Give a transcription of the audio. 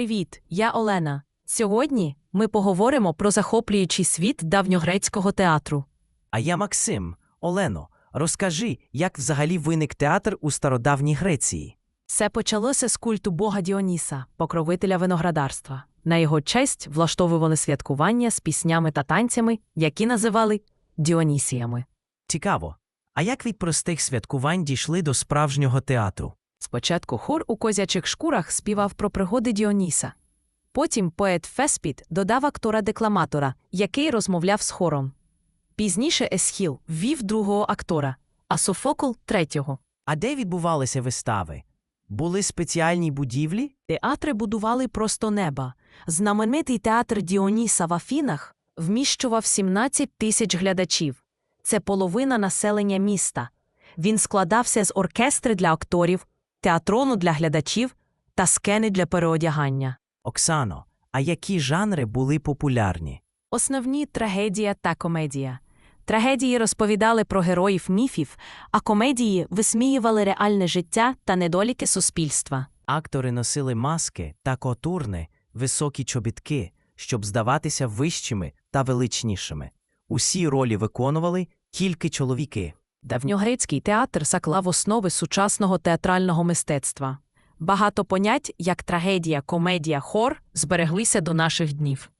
Привіт, я Олена. Сьогодні ми поговоримо про захоплюючий світ давньогрецького театру. А я Максим. Олено, розкажи, як взагалі виник театр у стародавній Греції? Все почалося з культу бога Діоніса, покровителя виноградарства. На його честь влаштовували святкування з піснями та танцями, які називали Діонісіями. Цікаво. А як від простих святкувань дійшли до справжнього театру? Спочатку хор у козячих шкурах співав про пригоди Діоніса. Потім поет Феспід додав актора-декламатора, який розмовляв з хором. Пізніше Есхіл ввів другого актора, а Софокл третього. А де відбувалися вистави? Були спеціальні будівлі? Театри будували просто неба. Знаменитий театр Діоніса в Афінах вміщував 17 тисяч глядачів. Це половина населення міста. Він складався з оркестри для акторів, театрону для глядачів та скени для переодягання. Оксано, а які жанри були популярні? Основні трагедія та комедія. Трагедії розповідали про героїв міфів, а комедії висміювали реальне життя та недоліки суспільства. Актори носили маски та котурни, високі чобітки, щоб здаватися вищими та величнішими. Усі ролі виконували тільки чоловіки. Давньогрецький театр заклав основи сучасного театрального мистецтва. Багато понять, як трагедія, комедія, хор, збереглися до наших днів.